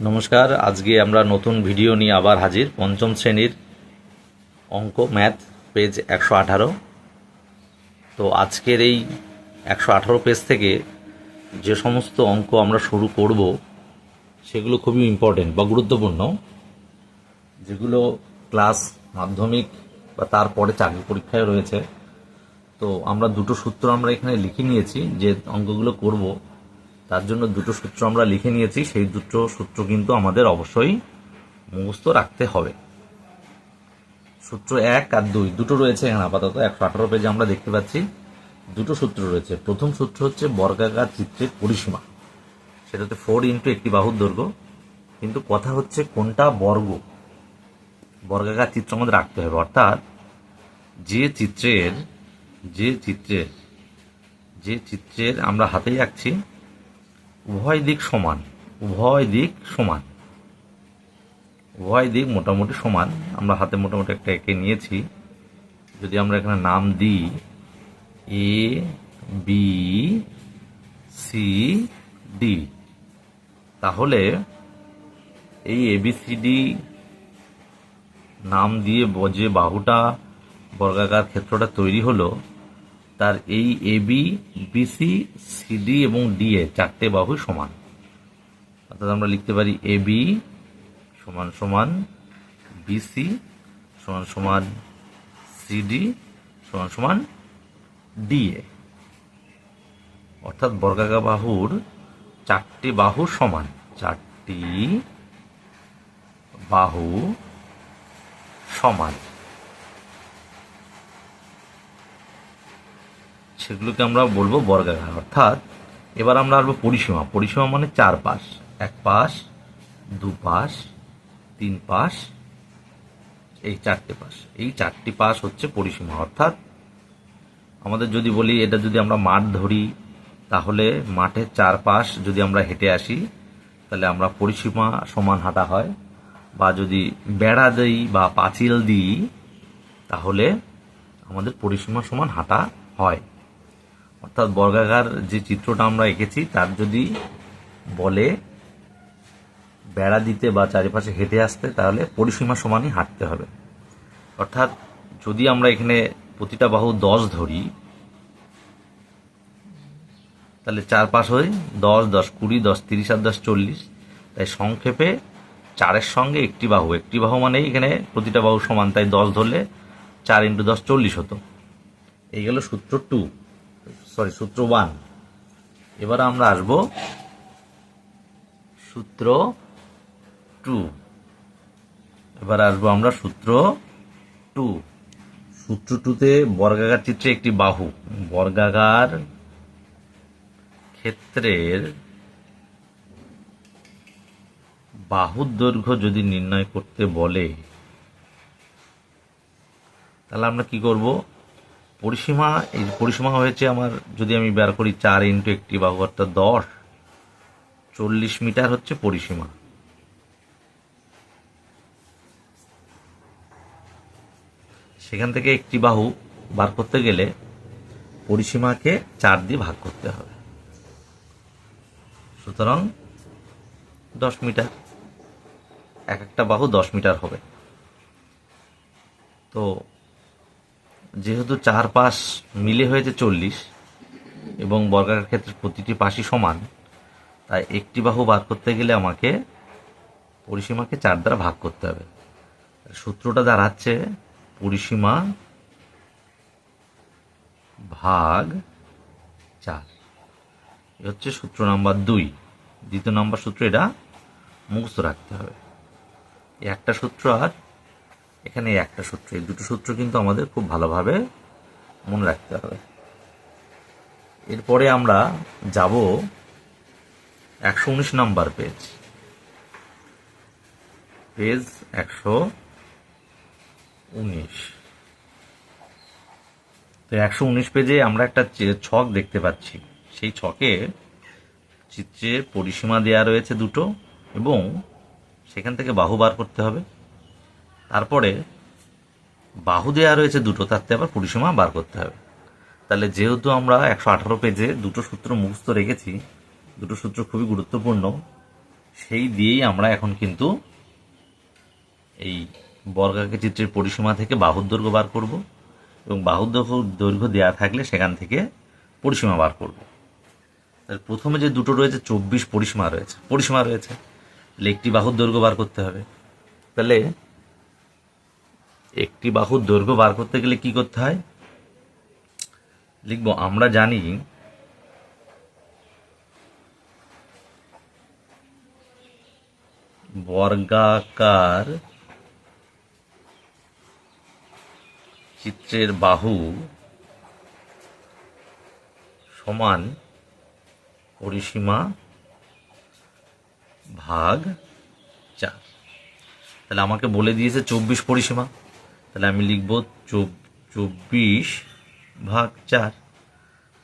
নমস্কার, আজকে আমরা নতুন ভিডিও নিয়ে আবার হাজির। পঞ্চম শ্রেণির অঙ্ক ম্যাথ, পেজ একশো আঠারো। তো আজকের এই একশো আঠারো পেজ থেকে যে সমস্ত অঙ্ক আমরা শুরু করব, সেগুলো খুবই ইম্পর্টেন্ট বা গুরুত্বপূর্ণ, যেগুলো ক্লাস মাধ্যমিক বা তারপরে চাকরি পরীক্ষায় রয়েছে। তো আমরা দুটো সূত্র আমরা এখানে লিখে নিয়েছি যে অঙ্কগুলো করব। তার জন্য দুটো সূত্র আমরা লিখে নিয়েছি, সেই দুটো সূত্র কিন্তু আমাদের অবশ্যই মুখস্থ রাখতে হবে। সূত্র এক আর দুই, দুটো রয়েছে এখানে আপাতত, একশো আঠারো পেজে আমরা দেখতে পাচ্ছি। দুটো সূত্র রয়েছে। প্রথম সূত্র হচ্ছে বর্গাকার চিত্রের পরিসীমা। সেটা হচ্ছে ফোর ইন্টু একটি বাহুর দৈর্ঘ্য। কিন্তু কথা হচ্ছে কোনটা বর্গ? বর্গাকার চিত্র আমাদের রাখতে হবে। অর্থাৎ যে চিত্রের যে চিত্রের যে চিত্রের আমরা হাতেই আঁকছি উভয় দিক সমান, উভয় দিক সমান। উভয় দিক মোটামুটি সমান। আমরা হাতে মোটামুটি একটা একে নিয়েছি। যদি আমরা এখানে নাম দিই, এ, বি, সি, ডি, তাহলে এই এবিসিডি নাম দিয়ে যে বাহুটা বর্গাকার ক্ষেত্রটা তৈরি হলো তার এই এবি বিসি সিডি এবং ডি এ চারটে বাহু সমান। অর্থাৎ আমরা লিখতে পারি এ বি সমান সমান বিসি সমান সমান সিডি সমান সমান ডিএ অর্থাৎ বর্গাকার বাহুর চারটি বাহু সমান। চারটি বাহু সমান। সেগুলোকে আমরা বলব বর্গাকার। অর্থাৎ এবার আমরা আসব পরিসীমা। পরিসীমা মানে চার পাশ। এক পাশ, দু পাশ, তিন পাশ, এই চারটে পাশ। এই চারটি পাশ হচ্ছে পরিসীমা। অর্থাৎ আমাদের যদি বলি, এটা যদি আমরা মাঠ ধরি, তাহলে মাঠের চার পাশ যদি আমরা হেঁটে আসি, তাহলে আমরা পরিসীমা সমান হাঁটা হয়। বা যদি বেড়া দিই বা পাঁচিল দিই, তাহলে আমাদের পরিসীমা সমান হাঁটা হয়। অর্থাৎ বর্গাকার যে চিত্রটা আমরা এঁকেছি, তার যদি বলে বেড়া দিতে বা চারিপাশে হেঁটে আসতে, তাহলে পরিসীমা সমানই হাঁটতে হবে। অর্থাৎ যদি আমরা এখানে প্রতিটা বাহু দশ ধরি, তাহলে চার পাশ হয় দশ দশ কুড়ি, দশ তিরিশ আর দশ চল্লিশ। তাই সংক্ষেপে চারের সঙ্গে একটি বাহু একটি বাহু মানেই এখানে প্রতিটা বাহু সমান, তাই দশ ধরলে চার ইন্টু দশ চল্লিশ হতো। এই গেল সূত্র টু। সরি সূত্র ওয়ান এবার আমরা আসব সূত্র টু এবার আসব আমরা সূত্র টু সূত্র টুতে বর্গাকার চিত্রে একটি বাহু। বর্গাকার ক্ষেত্রের বাহুর দৈর্ঘ্য যদি নির্ণয় করতে বলে, তাহলে আমরা কি করব? পরিসীমা, এই পরিসীমা হয়েছে আমার, যদি আমি বের করি চার ইন্টু একটি বাহু অর্থাৎ দশ, চল্লিশ মিটার হচ্ছে পরিসীমা। সেখান থেকে একটি বাহু বার করতে গেলে পরিসীমাকে চার দিয়ে ভাগ করতে হবে। সুতরাং দশ মিটার, এক একটা বাহু দশ মিটার হবে। তো যেহেতু চার পাশ মিলে হয়েছে চল্লিশ এবং বর্গাকার ক্ষেত্রে প্রতিটি পাশই সমান, তাই একটি বাহু বার করতে গেলে আমাকে পরিসীমাকে চার দ্বারা ভাগ করতে হবে। সূত্রটা দাঁড়াচ্ছে পরিসীমা ভাগ চার। এ হচ্ছে সূত্র নাম্বার দুই। দ্বিতীয় নাম্বার সূত্র এটা মুখস্থ রাখতে হবে। একটা সূত্র আর এখানে একটা সূত্র, এই দুটো সূত্র কিন্তু আমাদের খুব ভালোভাবে মনে রাখতে হবে। এরপরে আমরা যাব একশো উনিশ নাম্বার পেজ পেজ একশো উনিশ। তো একশো উনিশ পেজে আমরা একটা ছক দেখতে পাচ্ছি। সেই ছকে চিত্রের পরিসীমা দেয়া রয়েছে দুটো এবং সেখান থেকে বাহু বার করতে হবে। তারপরে বাহু দেওয়া রয়েছে দুটো তাতে আবার পরিসীমা বার করতে হবে। তাহলে যেহেতু আমরা একশো আঠারো পেজে দুটো সূত্র মুখস্থ রেখেছি, দুটো সূত্র খুবই গুরুত্বপূর্ণ, সেই দিয়েই আমরা এখন কিন্তু এই বর্গাকার চিত্রের পরিসীমা থেকে বাহুর দৈর্ঘ্য বার করব এবং বাহুর দৈর্ঘ্য দৈর্ঘ্য দেওয়া থাকলে সেখান থেকে পরিসীমা বার করব। তাহলে প্রথমে যে দুটো রয়েছে, চব্বিশ পরিসীমা রয়েছে পরিসীমা রয়েছে, তাহলে একটি বাহুর দৈর্ঘ্য বার করতে হবে। তাহলে একটি বাহুর দৈর্ঘ্য বার করতে গেলে কি করতে হয়? লিখব, আমরা জানি বর্গাকার চিত্রের বাহু সমান পরিসীমা ভাগ চার। তাহলে আমাকে বলে দিয়েছে চব্বিশ পরিসীমা। তাহলে আমি লিখব চব্বিশ ভাগ চার।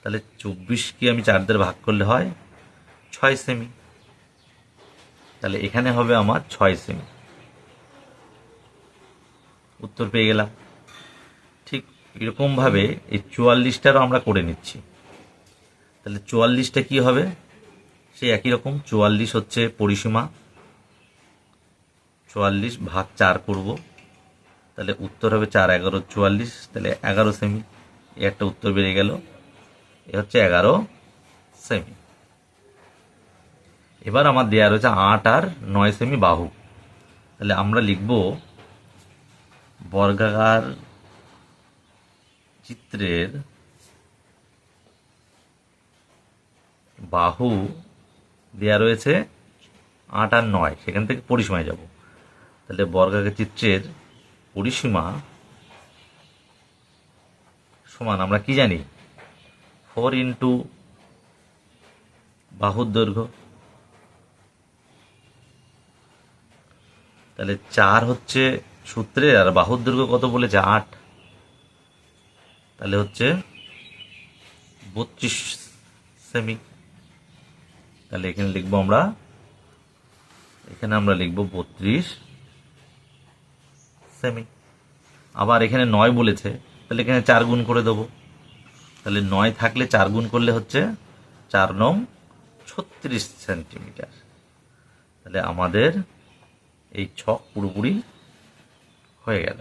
তাহলে চব্বিশকে আমি চার দিয়ে ভাগ করলে হয় ছয় সেমি। তাহলে এখানে হবে আমার ছয় সেমি। উত্তর পেয়ে গেলাম। ঠিক এরকমভাবে এই চুয়াল্লিশটারও আমরা করে নিচ্ছি। তাহলে চুয়াল্লিশটা কি হবে? সেই একই রকম, চুয়াল্লিশ হচ্ছে পরিসীমা। চুয়াল্লিশ ভাগ চার করব। তাহলে উত্তর হবে চার, এগারো, চুয়াল্লিশ। তাহলে এগারো সেমি এ একটা উত্তর বেড়ে গেল। এ হচ্ছে এগারো সেমি এবার আমার দেওয়া রয়েছে আট আর নয় সেমি বাহু। তাহলে আমরা লিখব বর্গাকার চিত্রের বাহু দেয়া রয়েছে আট আর নয়। সেখান থেকে পরিসীমায় যাব। তাহলে বর্গাকার চিত্রের পরিসীমা সমান, আমরা কি জানি? ফোর ইন্টু বাহুর দৈর্ঘ্য। তাহলে চার হচ্ছে সূত্রে, আর বাহুর দৈর্ঘ্য কত বলেছে? আট। তাহলে হচ্ছে বত্রিশ সেমি। তাহলে এখানে লিখব আমরা, এখানে আমরা লিখব বত্রিশ। সেমি আবার এখানে নয় বলেছে, তাহলে এখানে চার গুণ করে দেবো। তাহলে নয় থাকলে চার গুণ করলে হচ্ছে চার নং ছত্রিশ সেন্টিমিটার। তাহলে আমাদের এই ছক পুরোপুরি হয়ে গেল।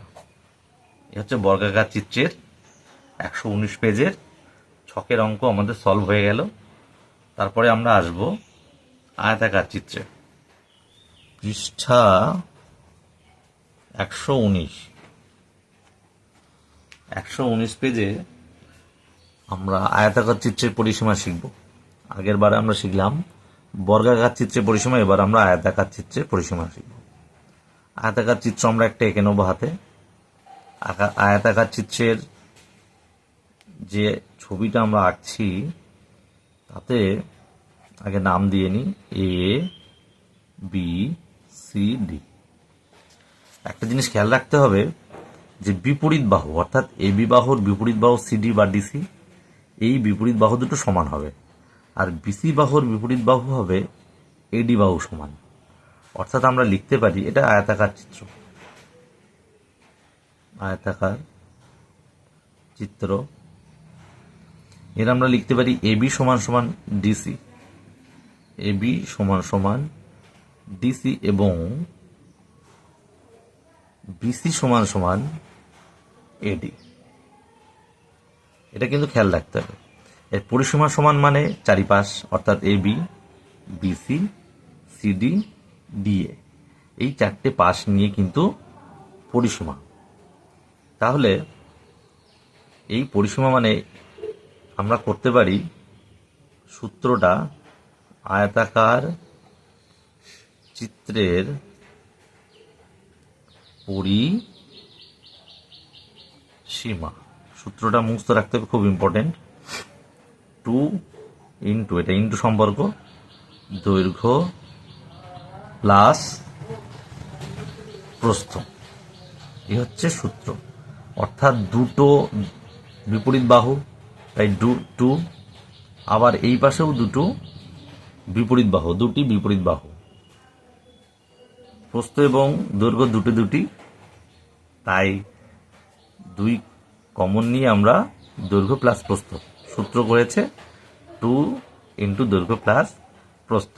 এ হচ্ছে বর্গাকার চিত্রের একশো উনিশ পেজের ছকের অঙ্ক আমাদের সলভ হয়ে গেল। তারপরে আমরা আসব আয়তাকার চিত্রে। পৃষ্ঠা একশো উনিশ। একশো উনিশ পেজে আমরা আয়তাকার চিত্রের পরিসীমা শিখব। আগের বারে আমরা শিখলাম বর্গাকার চিত্রের পরিসীমা, এবার আমরা আয়তাকার চিত্রের পরিসীমা শিখব। আয়তাকার চিত্র আমরা একটা এঁকে নেব হাতে। আয়তাকার চিত্রের যে ছবিটা আমরা আঁকছি, তাতে আগে নাম দিয়ে নিই, এ, বি, সি, ডি। একটা জিনিস খেয়াল রাখতে হবে যে বিপরীত বাহু, অর্থাৎ এ বি বাহুর বিপরীত বাহু সিডি বা ডিসি এই বিপরীত বাহু দুটো সমান হবে। আর বিসি বাহুর বিপরীত বাহু হবে এডি বাহু সমান। অর্থাৎ আমরা লিখতে পারি, এটা আয়তাকার চিত্র। আয়তাকার চিত্র। এর আমরা লিখতে পারি এবি সমান সমান ডিসি এবি সমান সমান ডিসি এবং বিসি সমান সমান এডি। এটা কিন্তু খেয়াল রাখতে হবে। এর পরিসীমা সমান মানে চারিপাশ, অর্থাৎ A, B BC CD DA এই চারটে পাশ নিয়ে কিন্তু পরিসীমা। তাহলে এই পরিসীমা মানে আমরা করতে পারি সূত্রটা আয়তাকার চিত্রের পরিসীমা সূত্রটা মুখস্থ রাখতে হবে, খুব ইম্পর্টেন্ট টু ইন্টু এটা ইন্টু সম্পর্ক। দৈর্ঘ্য প্লাস প্রস্থ। এই হচ্ছে সূত্র। অর্থাৎ দুটো বিপরীত বাহু, তাই ডু টু আবার এই পাশেও দুটো বিপরীত বাহু, দুটি বিপরীত বাহু। প্রস্থ এবং দৈর্ঘ্য দুটি দুটি তাই দুই কমন নিয়ে আমরা দৈর্ঘ্য প্লাস প্রস্থ। সূত্র করেছে টু ইন্টু দৈর্ঘ্য প্লাস প্রস্থ।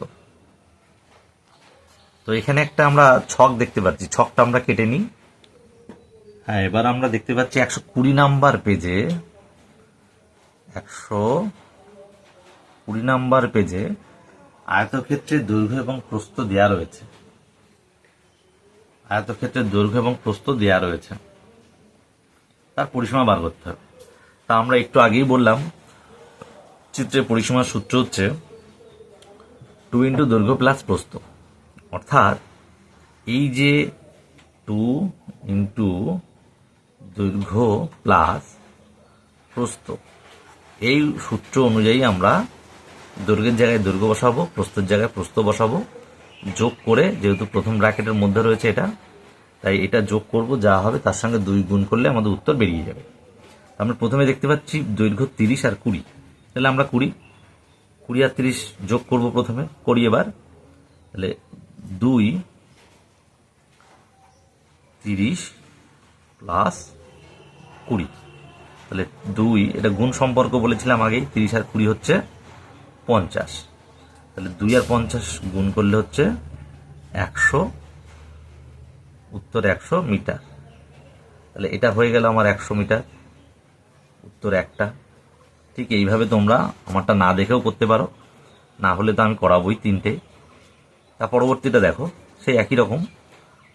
তো এখানে একটা আমরা ছক দেখতে পাচ্ছি। ছকটা আমরা কেটে নিই। হ্যাঁ এবার আমরা দেখতে পাচ্ছি একশো কুড়ি নাম্বার পেজে একশো কুড়ি নাম্বার পেজে আয়তক্ষেত্রের দৈর্ঘ্য এবং প্রস্থ দেওয়া রয়েছে। আয়তক্ষেত্রের দৈর্ঘ্য এবং প্রস্থ দেওয়া রয়েছে। তার পরিসীমা বার করতে হবে। তা আমরা একটু আগেই বললাম, চিত্রের পরিসীমার সূত্র হচ্ছে টু ইন্টু দৈর্ঘ্য প্লাস প্রস্থ। অর্থাৎ এই যে টু ইন্টু দৈর্ঘ্য প্লাস প্রস্থ, এই সূত্র অনুযায়ী আমরা দৈর্ঘ্যের জায়গায় দৈর্ঘ্য বসাবো, প্রস্থের জায়গায় প্রস্থ বসাবো। যোগ করে, যেহেতু প্রথম ব্র্যাকেটের মধ্যে রয়েছে এটা, তাই এটা যোগ করব, যা হবে তার সঙ্গে দুই গুণ করলে আমাদের উত্তর বেরিয়ে যাবে। আমরা প্রথমে দেখতে পাচ্ছি দৈর্ঘ্য তিরিশ আর কুড়ি। তাহলে আমরা কুড়ি কুড়ি আর তিরিশ যোগ করব প্রথমে, করি এবার। তাহলে দুই, তিরিশ প্লাস কুড়ি। তাহলে দুই, এটা গুণ সম্পর্ক বলেছিলাম আগেই, তিরিশ আর কুড়ি হচ্ছে পঞ্চাশ। তাহলে দুই আর পঞ্চাশ গুণ করলে হচ্ছে একশো, উত্তর একশো মিটার। তাহলে এটা হয়ে গেল আমার একশো মিটার, উত্তর একটা। ঠিক এইভাবে তোমরা আমারটা না দেখেও করতে পারো। না হলে তো আমি করাবোই তিনটে। তা পরবর্তীটা দেখো সেই একই রকম।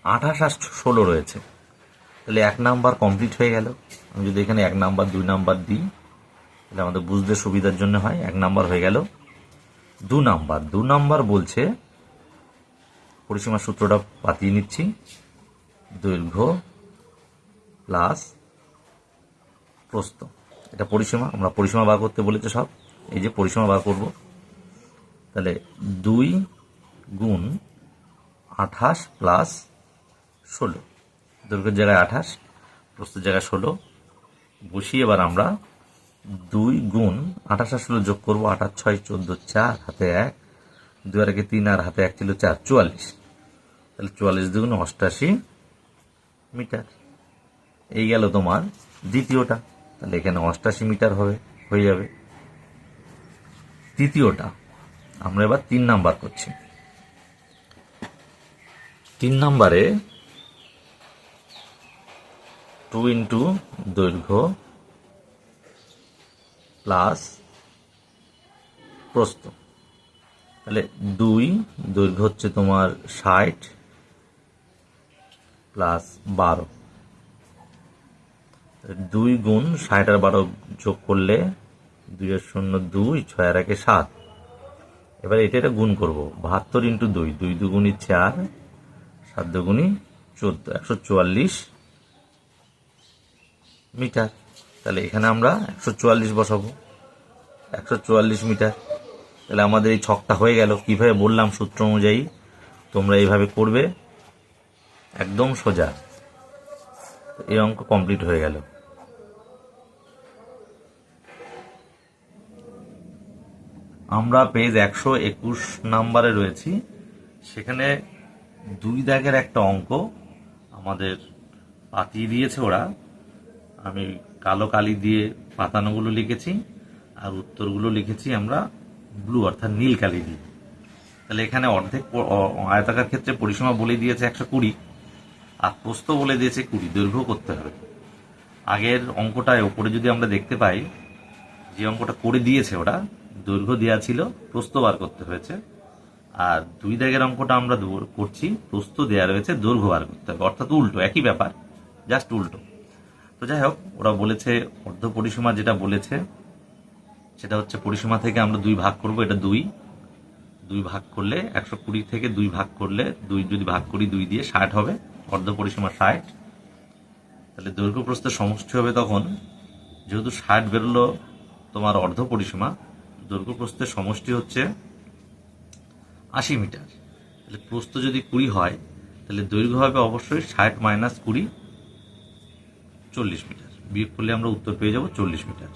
আঠাশ আর ষোলো রয়েছে। তাহলে এক নাম্বার কমপ্লিট হয়ে গেল। আমি যদি এখানে এক নাম্বার, দুই নাম্বার দিই, তাহলে আমাদের বুঝতে সুবিধার জন্য হয়, এক নাম্বার হয়ে গেল। দু নাম্বার দু নাম্বার বলছে পরিসীমার সূত্রটা পাতিয়ে নিচ্ছি, দৈর্ঘ্য প্লাস প্রস্থ। এটা পরিসীমা, আমরা পরিসীমা বার করতে বলেছে সব, এই যে পরিসীমা বার করব। তাহলে দুই গুণ আঠাশ প্লাস ষোলো, দৈর্ঘ্যের জায়গায় আঠাশ, প্রস্থের জায়গায় ষোলো, বসিয়ে এবার আমরা দুই গুণ আঠাশ আর ষোলো যোগ করব, আঠাশ, ছয়, চোদ্দ, চার, হাতে এক। দুই আর একে তিন আর হাতে এক ছিল চার, চুয়াল্লিশ। তাহলে চুয়াল্লিশ দুগুণ অষ্টাশি মিটার। এই গেল তোমার দ্বিতীয়টা। তাহলে এখানে অষ্টাশি মিটার হবে, হয়ে যাবে। তৃতীয়টা, আমরা এবার তিন নাম্বার করছি। তিন নাম্বারে টু ইন্টু দৈর্ঘ্য প্লাস প্রস্থ। তাহলে দুই, দৈর্ঘ্য হচ্ছে তোমার ষাট প্লাস বারো। দুই গুণ ষাট আর বারো যোগ করলে দুই আর শূন্য দুই, ছয় আর একে সাত। এবার এটা এটা গুণ করব। বাহাত্তর ইন্টু দুই দুই দুগুণি চার, সাত দুগুণি চোদ্দ, একশো চুয়াল্লিশ মিটার। তাহলে এখানে আমরা একশো চুয়াল্লিশ বসাবো। একশো চুয়াল্লিশ মিটার। তাহলে আমাদের এই ছকটা হয়ে গেল। কীভাবে বললাম সূত্র অনুযায়ী তোমরা এইভাবে করবে। একদম সোজা। এই অঙ্ক কমপ্লিট হয়ে গেল। আমরা পেজ একশো একুশ নাম্বারে রয়েছি। সেখানে দুই দাগের একটা অঙ্ক আমাদের পাতিয়ে দিয়েছে ওরা। আমি কালো কালি দিয়ে পাতানোগুলো লিখেছি, আর উত্তরগুলো লিখেছি আমরা ব্লু অর্থাৎ নীল কালি দিয়ে। তাহলে এখানে অর্ধেক আয়তাকার ক্ষেত্রে পরিসীমা বলে দিয়েছে একশো কুড়ি, আর প্রস্থ বলে দিয়েছে কুড়ি, দৈর্ঘ্য করতে হবে। আগের অঙ্কটায় ওপরে যদি আমরা দেখতে পাই, যে অঙ্কটা করে দিয়েছে ওরা, দৈর্ঘ্য দেওয়া ছিল, প্রস্থ বার করতে হয়েছে, আর দুই দাগের অঙ্কটা আমরা করছি, প্রস্থ দেওয়া রয়েছে, দৈর্ঘ্য বার করতে হবে। অর্থাৎ উল্টো, একই ব্যাপার, জাস্ট উল্টো। তো যাই হোক ওরা বলেছে, অর্ধ পরিসীমা যেটা বলেছে, সেটা হচ্ছে পরিসীমা থেকে আমরা দুই ভাগ করব, এটা দুই। দুই ভাগ করলে একশো কুড়ি থেকে দুই ভাগ করলে দুই, যদি ভাগ করি দুই দিয়ে ষাট হবে, অর্ধ পরিসীমা ষাট। তাহলে দৈর্ঘ্য প্রস্থের সমষ্টি হবে তখন, যেহেতু ষাট বেরোলো তোমার অর্ধ পরিসীমা, দৈর্ঘ্য প্রস্থের সমষ্টি হচ্ছে আশি মিটার। তাহলে প্রস্থ যদি কুড়ি হয়, তাহলে দৈর্ঘ্য হবে অবশ্যই ষাট মাইনাস কুড়ি চল্লিশ মিটার। বিয়োগ করলে আমরা উত্তর পেয়ে যাব চল্লিশ মিটার।